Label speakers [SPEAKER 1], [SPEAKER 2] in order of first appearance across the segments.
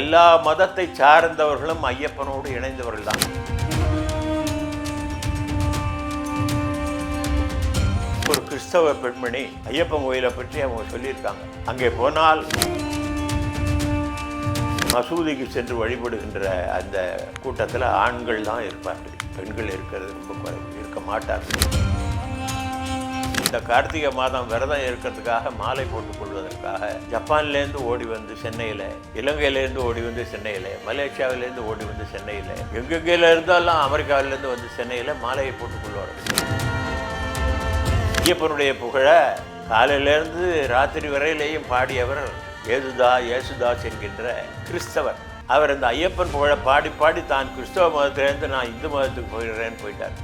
[SPEAKER 1] எல்லா மதத்தை சார்ந்தவர்களும் ஐயப்பனோடு இணைந்தவர்கள் தான் ஒரு கிறிஸ்தவ பெண்மணி ஐயப்பன் கோயிலை பற்றி அவங்க சொல்லியிருக்காங்க. அங்கே போனால் மசூதிக்கு சென்று வழிபடுகின்ற அந்த கூட்டத்தில் ஆண்கள் தான் இருப்பார்கள். பெண்கள் இருக்கிறது ரொம்ப குறைவு. இருக்க மாட்டார்கள். இந்த கார்த்திகை மாதம் விரதம் இருக்கிறதுக்காக மாலை போட்டுக் கொள்வதற்காக ஜப்பான்லேருந்து ஓடி வந்து சென்னையில் இலங்கையிலேருந்து ஓடி வந்து சென்னையில் மலேசியாவிலேருந்து ஓடி வந்து சென்னையில் எங்கெங்கேல இருந்தாலும் அமெரிக்காவிலேருந்து வந்து சென்னையில் மாலையை போட்டுக் கொள்வார்கள் ஐயப்பனுடைய புகழ காலையிலேருந்து ராத்திரி வரையிலேயும் பாடியவர் ஏசுதா ஏசுதாஸ் என்கின்ற கிறிஸ்தவர். அவர் இந்த ஐயப்பன் புகழை பாடி பாடி தான் கிறிஸ்தவ மதத்திலேருந்து நான் இந்து மதத்துக்கு போயிடுறேன்னு போயிட்டார்.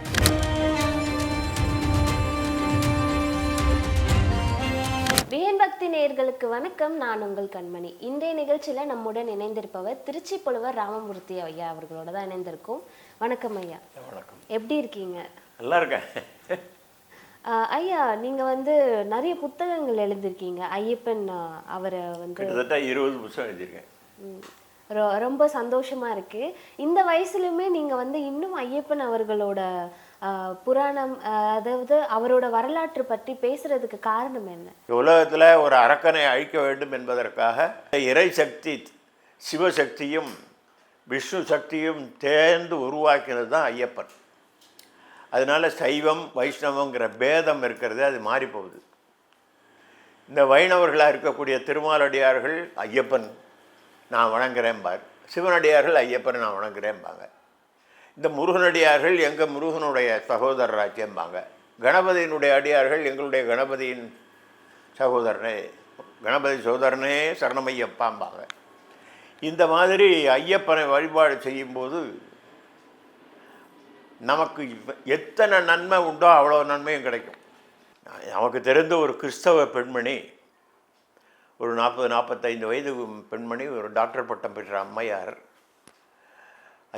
[SPEAKER 2] பக்தி நேயர்களுக்கு வணக்கம். நான் உங்கள் கண்மணி. இன்றைய நிகழ்ச்சியில நம்முடன் இணைந்திருப்பவர் திருச்சி புலவர் ராமமூர்த்தி ஐயா அவர்களோட தான் இணைந்திருக்கோம். வணக்கம் ஐயா.
[SPEAKER 1] வணக்கம்.
[SPEAKER 2] எப்படி இருக்கீங்க?
[SPEAKER 1] நல்லா இருக்கேன்.
[SPEAKER 2] ஐயா நீங்க வந்து நிறைய புத்தகங்கள் எழுதிருக்கீங்க ஐயப்பன் அவரை வந்து
[SPEAKER 1] கிட்டத்தட்ட இருபது புத்தகம் எழுதியிருக்கேன்.
[SPEAKER 2] ரொம்ப சந்தோஷமா இருக்கு. இந்த வயசுலயுமே நீங்க வந்து இன்னும் ஐயப்பன் அவர்களோட புராணம் அதாவது அவரோட வரலாற்று பற்றி பேசுறதுக்கு காரணம் என்ன?
[SPEAKER 1] உலகத்தில் ஒரு அரக்கனை அழிக்க வேண்டும் என்பதற்காக இறை சக்தி சிவசக்தியும் விஷ்ணு சக்தியும் தேர்ந்து உருவாக்கினது தான் ஐயப்பன். அதனால சைவம் வைஷ்ணவங்கிற பேதம் இருக்கிறது அது மாறிப்போகுது. இந்த வைணவர்களாக இருக்கக்கூடிய திருமாலடியார்கள் ஐயப்பன் நான் வணங்குறேன்பார் சிவனடியார்கள் ஐயப்பனை நான் வணங்குறேன்பாங்க இந்த முருகனடியார்கள் எங்கள் முருகனுடைய சகோதரராச்சேம்பாங்க கணபதியினுடைய அடியார்கள் எங்களுடைய கணபதியின் சகோதரனே கணபதி சகோதரனே சரணமையப்பாம்பாங்க. இந்த மாதிரி ஐயப்பனை வழிபாடு செய்யும்போது நமக்கு எத்தனை நன்மை உண்டோ அவ்வளோ நன்மையும் கிடைக்கும். நமக்கு தெரிந்த ஒரு கிறிஸ்தவ பெண்மணி ஒரு நாற்பது நாற்பத்தைந்து வயது பெண்மணி ஒரு டாக்டர் பட்டம் பெற்ற அம்மையார்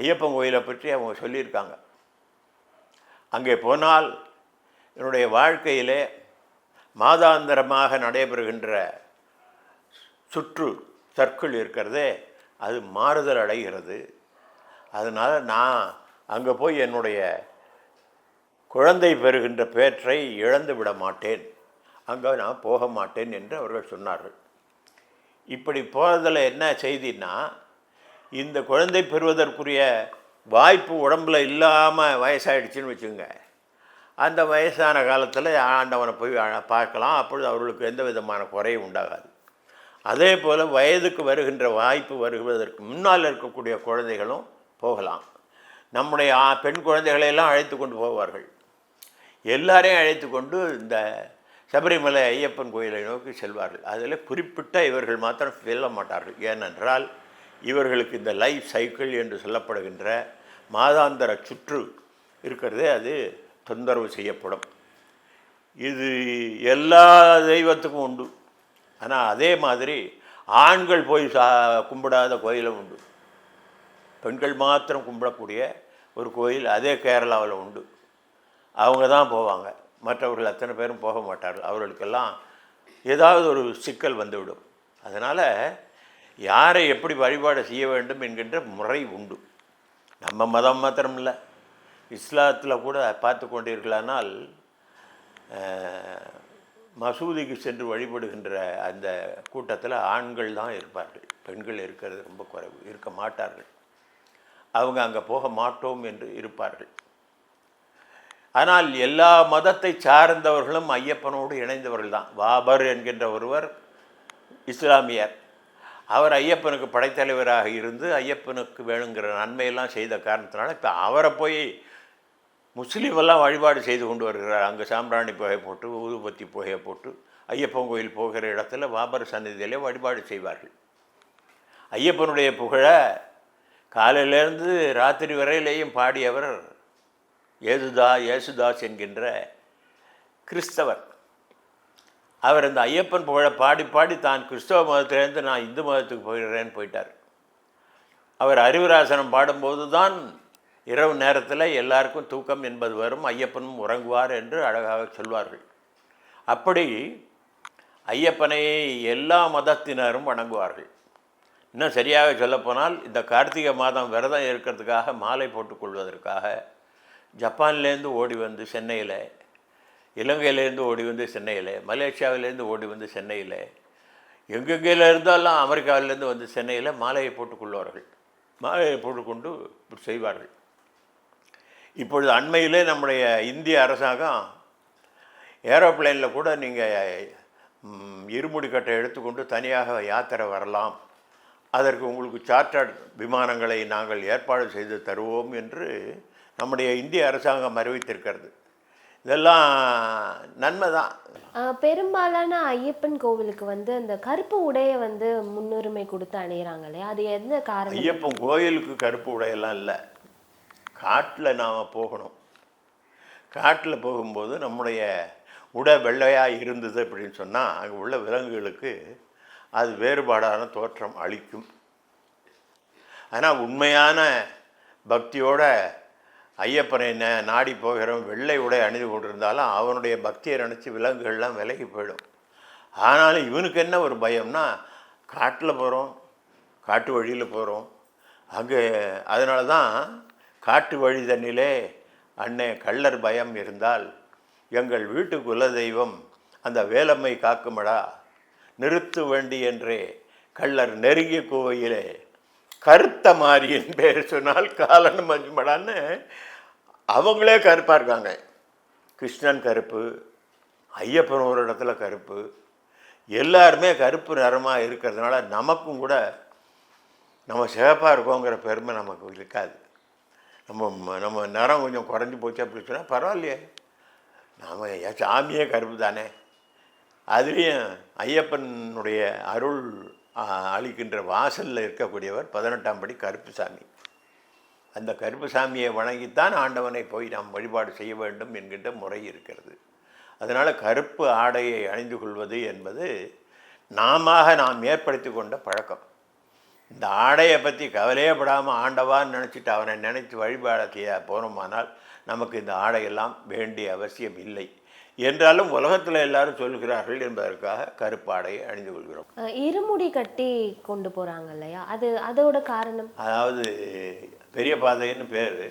[SPEAKER 1] ஐயப்பன் கோயிலை பற்றி அவங்க சொல்லியிருக்காங்க. அங்கே போனால் என்னுடைய வாழ்க்கையிலே மாதாந்திரமாக நடைபெறுகின்ற சுற்று சர்க்கிள் இருக்கிறதே அது மாறுதல் அடைகிறது. அதனால் நான் அங்கே போய் என்னுடைய குழந்தை பெறுகின்ற பேற்றை இழந்து விட மாட்டேன். அங்கே நான் போக மாட்டேன் என்று அவர்கள் சொன்னார்கள். இப்படி போகிறதில் என்ன செய்தின்னா இந்த குழந்தை பெறுவதற்குரிய வாய்ப்பு உடம்புல இல்லாமல் வயசாகிடுச்சின்னு வச்சுங்க அந்த வயசான காலத்தில் ஆண்டவனை போய் பார்க்கலாம். அப்பொழுது அவர்களுக்கு எந்த விதமான குறையும் உண்டாகாது. அதே போல் வயதுக்கு வருகின்ற வாய்ப்பு வருவதற்கு முன்னால் இருக்கக்கூடிய குழந்தைகளும் போகலாம். நம்முடைய பெண் குழந்தைகளையெல்லாம் அழைத்து கொண்டு போவார்கள். எல்லாரையும் அழைத்து கொண்டு இந்த சபரிமலை ஐயப்பன் கோயிலை நோக்கி செல்வார்கள். அதில் குறிப்பிட்ட இவர்கள் மாத்திரம் செல்ல மாட்டார்கள். ஏனென்றால் இவர்களுக்கு இந்த லைஃப் சைக்கிள் என்று சொல்லப்படுகின்ற மாதாந்திர சுற்று இருக்கிறதே அது தொந்தரவு செய்யப்படும். இது எல்லா தெய்வத்துக்கும் உண்டு. ஆனால் அதே மாதிரி ஆண்கள் போய் சா கும்பிடாத கோயிலும் உண்டு. பெண்கள் மாத்திரம் கும்பிடக்கூடிய ஒரு கோயில் அதே கேரளாவில் உண்டு. அவங்க தான் போவாங்க. மற்றவர்கள் அத்தனை பேரும் போக மாட்டார்கள். அவர்களுக்கெல்லாம் ஏதாவது ஒரு சிக்கல் வந்துவிடும். அதனால் யாரை எப்படி வழிபாடு செய்ய வேண்டும் என்கின்ற முறை உண்டு. நம்ம மதம் மாத்திரம் இல்லை இஸ்லாத்தில் கூட பார்த்து கொண்டீர்களானால் மசூதிக்கு சென்று வழிபடுகின்ற அந்த கூட்டத்தில் ஆண்கள் தான் இருப்பார்கள். பெண்கள் இருக்கிறது ரொம்ப குறைவு. இருக்க மாட்டார்கள். அவங்க அங்கே போக மாட்டோம் என்று இருப்பார்கள். ஆனால் எல்லா மதத்தை சார்ந்தவர்களும் ஐயப்பனோடு இணைந்தவர்கள் தான். பாபர் என்கின்ற ஒருவர் இஸ்லாமியர். அவர் ஐயப்பனுக்கு படைத்தலைவராக இருந்து ஐயப்பனுக்கு வேணுங்கிற நன்மையெல்லாம் செய்த காரணத்தினால இப்போ அவரை போய் முஸ்லீமெல்லாம் வழிபாடு செய்து கொண்டு வருகிறார். அங்கே சாம்பிராணி புகை போட்டு ஊதுபத்தி புகையை போட்டு ஐயப்பன் கோயில் போகிற இடத்துல பாபர் சந்நிதியிலே வழிபாடு செய்வார்கள். ஐயப்பனுடைய புகழை காலையிலேருந்து ராத்திரி வரையிலேயும் பாடியவர் ஏதுதா ஏசுதாஸ் என்கின்ற கிறிஸ்தவர். அவர் இந்த ஐயப்பன் புகழை பாடி பாடி தான் கிறிஸ்தவ மதத்திலேருந்து நான் இந்து மதத்துக்கு போயிடுறேன்னு போயிட்டார். அவர் அறிவுராசனம் பாடும்போது தான் இரவு நேரத்தில் எல்லாருக்கும் தூக்கம் என்பது வரும் ஐயப்பனும் உறங்குவார் என்று அழகாக சொல்வார்கள். அப்படி ஐயப்பனை எல்லா மதத்தினரும் வணங்குவார்கள். இன்னும் சரியாக சொல்லப்போனால் இந்த கார்த்திகை மாதம் விரதம் இருக்கிறதுக்காக மாலை போட்டுக்கொள்வதற்காக ஜப்பான்லேருந்து ஓடி வந்து சென்னையில் இலங்கையிலேருந்து ஓடி வந்து சென்னையில் மலேசியாவிலேருந்து ஓடி வந்து சென்னையில் எங்கெங்கேல இருந்தாலும் அமெரிக்காவிலேருந்து வந்து சென்னையில் மாலையை போட்டுக்கொள்வார்கள். மாலையை போட்டுக்கொண்டு இப்படி செய்வார்கள். இப்பொழுது அண்மையிலே நம்முடைய இந்திய அரசாங்கம் ஏரோப்ளேனில் கூட நீங்கள் இருமுடி கட்டை எடுத்துக்கொண்டு தனியாக யாத்திரை வரலாம். அதற்கு உங்களுக்கு சார்ட்டர்ட் விமானங்களை நாங்கள் ஏற்பாடு செய்து தருவோம் என்று நம்முடைய இந்திய அரசாங்கம் அறிவித்திருக்கிறது. இதெல்லாம் நன்மை தான்.
[SPEAKER 2] பெரும்பாலான ஐயப்பன் கோவிலுக்கு வந்து அந்த கருப்பு உடைய வந்து முன்னுரிமை கொடுத்து அணியிறாங்க இல்லையா அது எந்த காரணம்?
[SPEAKER 1] ஐயப்பன் கோயிலுக்கு கருப்பு உடையெல்லாம் இல்லை. காட்டில் நாம் போகணும். காட்டில் போகும்போது நம்முடைய உடை வெள்ளையாக இருந்தது அப்படின்னு சொன்னால் அங்கே உள்ள விலங்குகளுக்கு அது வேறுபாடான தோற்றம் அளிக்கும். ஆனால் உண்மையான பக்தியோட ஐயப்பனை ந நாடி போகிறவன் வெள்ளை உடை அணிந்து கொண்டிருந்தாலும் அவனுடைய பக்தியை நினச்சி விலங்குகள்லாம் விலகி போயிடும். ஆனாலும் இவனுக்கு என்ன ஒரு பயம்னா காட்டில் போகிறோம் காட்டு வழியில் போகிறோம் அங்கே அதனால தான் காட்டு வழி தண்ணிலே அன்னை கள்ளர் பயம் இருந்தால் எங்கள் வீட்டு குலதெய்வம் அந்த வேலம்மை காக்குமடா நிறுத்து வேண்டி என்றே கள்ளர் நெருங்கிய கோவையிலே கருத்த மாரியின் பேர் சொன்னால் காலன் மஞ்சுமடான்னு அவங்களே கருப்பாக இருக்காங்க. கிருஷ்ணன் கருப்பு ஐயப்பன் ஒரு இடத்துல கருப்பு. எல்லாருமே கருப்பு நிறமாக இருக்கிறதுனால நமக்கும் கூட நம்ம சிவப்பாக இருக்கோங்கிற பெருமை நமக்கு இருக்காது. நம்ம நம்ம நிறம் கொஞ்சம் குறைஞ்சி போச்சு அப்படின்னு சொன்னால் பரவாயில்லையே. நாம் சாமியே கருப்பு தானே. அதுலேயும் ஐயப்பனுடைய அருள் அழிக்கின்ற அளிக்கின்ற வாசலில் இருக்கக்கூடியவர் பதினெட்டாம் படி கருப்புசாமி. அந்த கருப்புசாமியை வணங்கித்தான் ஆண்டவனை போய் நாம் வழிபாடு செய்ய வேண்டும் என்கின்ற முறை இருக்கிறது. அதனால் கருப்பு ஆடையை அணிந்து கொள்வது என்பது நாம நாம் ஏற்படுத்தி கொண்ட பழக்கம். இந்த ஆடையை பற்றி கவலையே படாமல் ஆண்டவான்னு நினச்சிட்டு அவனை நினச்சி வழிபாட செய்ய போனோமானால் நமக்கு இந்த ஆடையெல்லாம் வேண்டிய அவசியம் இல்லை. என்றாலும் உலகத்தில் எல்லாரும் சொல்கிறார்கள் என்பதற்காக கருப்பு ஆடையை அணிந்து கொள்கிறோம்.
[SPEAKER 2] இருமுடி கட்டி கொண்டு போறாங்க இல்லையா? அது அதோட காரணம்?
[SPEAKER 1] அதாவது பெரிய பாதைன்னு பேர்.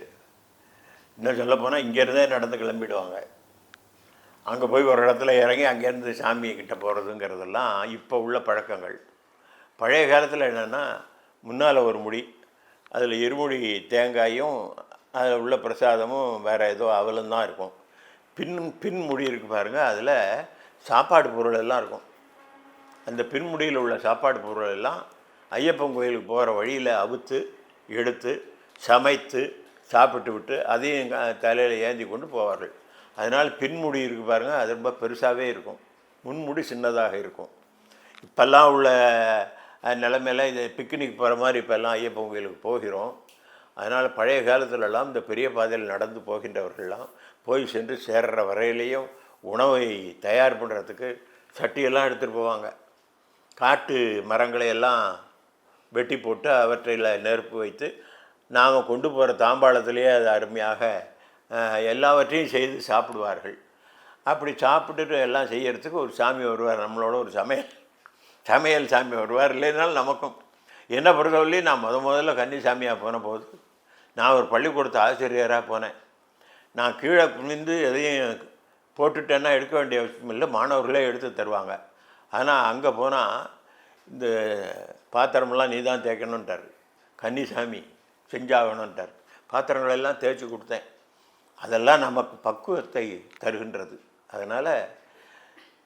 [SPEAKER 1] இன்னும் சொல்லப்போனால் இங்கேருந்தே நடந்து கிளம்பிடுவாங்க. அங்கே போய் ஒரு இடத்துல இறங்கி அங்கேருந்து சாமியை கிட்ட போகிறதுங்கிறதெல்லாம் இப்போ உள்ள பழக்கங்கள். பழைய காலத்தில் என்னென்னா முன்னால் ஒரு முடி அதில் இருமுடி தேங்காயும் அதில் உள்ள பிரசாதமும் வேறு ஏதோ அவலும் தான் இருக்கும். பின் பின்முடி இருக்குது இருக்கு பாருங்கள் அதில் சாப்பாடு பொருள் எல்லாம் இருக்கும். அந்த பின்முடியில் உள்ள சாப்பாடு பொருள் எல்லாம் ஐயப்பன் கோயிலுக்கு போகிற வழியில் அவுத்து எடுத்து சமைத்து சாப்பிட்டு விட்டு அதையும் தலையில் ஏந்தி கொண்டு போவார்கள். அதனால் பின்முடி இருக்கு பாருங்கள் அது ரொம்ப பெருசாகவே இருக்கும். முன்முடி சின்னதாக இருக்கும். இப்போல்லாம் உள்ள நிலமையில இந்த இது பிக்னிக் போகிற மாதிரி இப்போல்லாம் ஐயப்பன் கோயிலுக்கு போகிறோம். அதனால் பழைய காலத்துலலாம் இந்த பெரிய பாதையில் நடந்து போகின்றவர்கள்லாம் போய் சென்று சேர்ற வரையிலையும் உணவை தயார் பண்ணுறதுக்கு சட்டியெல்லாம் எடுத்துகிட்டு போவாங்க. காட்டு மரங்களை எல்லாம் வெட்டி போட்டு அவற்றில் நெருப்பு வைத்து நாம் கொண்டு போகிற தாம்பாளத்திலேயே அது அருமையாக எல்லாவற்றையும் செய்து சாப்பிடுவார்கள். அப்படி சாப்பிட்டுட்டு எல்லாம் செய்யறதுக்கு ஒரு சாமி வருவார் நம்மளோட ஒரு சமையல். சமையல் சாமி வருவார் இல்லைனாலும் நமக்கும். என்ன பொறுத்தவரையிலையும் நான் முத முதல்ல கன்னிசாமியாக போன போது நான் ஒரு பள்ளிக்கூடத்து ஆசிரியராக போனேன். நான் கீழே குனிந்து எதையும் போட்டுட்டேன்னா எடுக்க வேண்டிய அவசியம் இல்லை மாணவர்களே எடுத்து தருவாங்க. ஆனால் அங்கே போனால் இந்த பாத்திரமெல்லாம் நீ தான் தேய்க்கணுன்ட்டார் கன்னிசாமி செஞ்சாகணுன்ட்டார் பாத்திரங்களெல்லாம் தேய்ச்சி கொடுத்தேன். அதெல்லாம் நமக்கு பக்குவத்தை தருகின்றது. அதனால்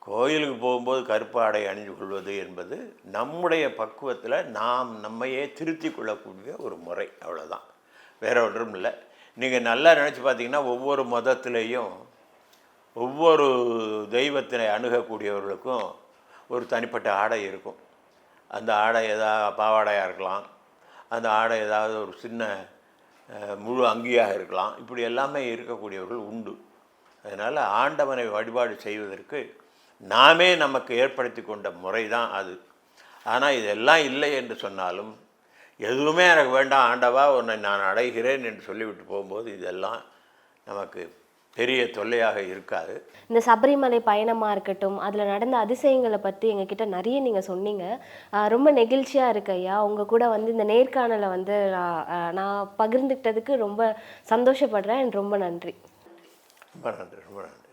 [SPEAKER 1] கோயிலுக்கு போகும்போது கருப்பு ஆடை அணிந்து கொள்வது என்பது நம்முடைய பக்குவத்தில் நாம் நம்மையே திருத்தி கொள்ளக்கூடிய ஒரு முறை அவ்வளோதான் வேற ஒன்றும் இல்லை. நீங்கள் நல்லா நினச்சி பார்த்தீங்கன்னா ஒவ்வொரு மதத்துலேயும் ஒவ்வொரு தெய்வத்தினை அணுகக்கூடியவர்களுக்கும் ஒரு தனிப்பட்ட ஆடை இருக்கும். அந்த ஆடை ஏதாவது பாவாடையாக இருக்கலாம். அந்த ஆடை ஏதாவது ஒரு சின்ன முழு அங்கியாக இருக்கலாம். இப்படி எல்லாமே இருக்கக்கூடியவர்கள் உண்டு. அதனால் ஆண்டவனை வழிபாடு செய்வதற்கு நாமே நமக்கு ஏற்படுத்தி கொண்ட முறை தான் அது. ஆனால் இதெல்லாம் இல்லை என்று சொன்னாலும் எதுவுமே எனக்கு வேண்டாம் ஆண்டவா உன்னை நான் அடைகிறேன் என்று சொல்லிவிட்டு போகும்போது இதெல்லாம் நமக்கு பெரிய தொல்லையாக இருக்காது.
[SPEAKER 2] இந்த சபரிமலை பயணமா இருக்கட்டும் அதுல நடந்த அதிசயங்களை பத்தி எங்ககிட்ட நிறைய நீங்க சொன்னீங்க. ரொம்ப நெகிழ்ச்சியா இருக்கு ஐயா. உங்க கூட வந்து இந்த நேர்காணலை வந்து நான் பகிர்ந்துக்கிட்டதுக்கு ரொம்ப சந்தோஷப்படுறேன். ரொம்ப நன்றி.
[SPEAKER 1] ரொம்ப நன்றி ரொம்ப நன்றி.